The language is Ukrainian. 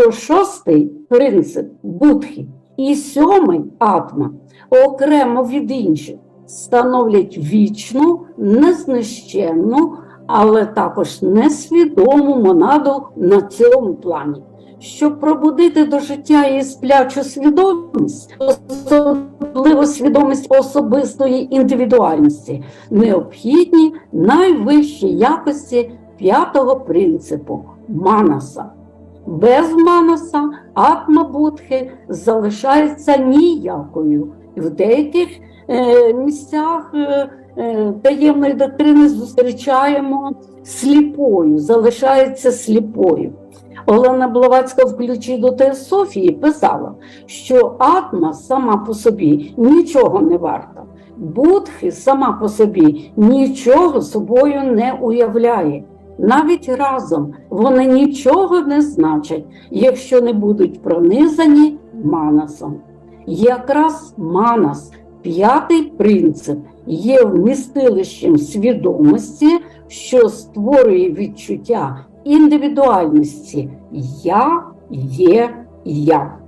що шостий принцип будхи і сьомий атма окремо від інших становлять вічну, незнищенну, але також несвідому монаду на цьому плані. Щоб пробудити до життя її сплячу свідомість, особливо свідомість особистої індивідуальності, необхідні найвищі якості п'ятого принципу манаса. Без манаса атма будхи залишається ніякою. В деяких е, місцях е, е, таємної доктрини зустрічаємо сліпою, залишається сліпою. Олена Блаватська в ключі до теософії писала, що атма сама по собі нічого не варта. Будхи сама по собі нічого собою не уявляє. Навіть разом вони нічого не значать, якщо не будуть пронизані манасом. Якраз манас, п'ятий принцип, є вмістилищем свідомості, що створює відчуття індивідуальності Я є я.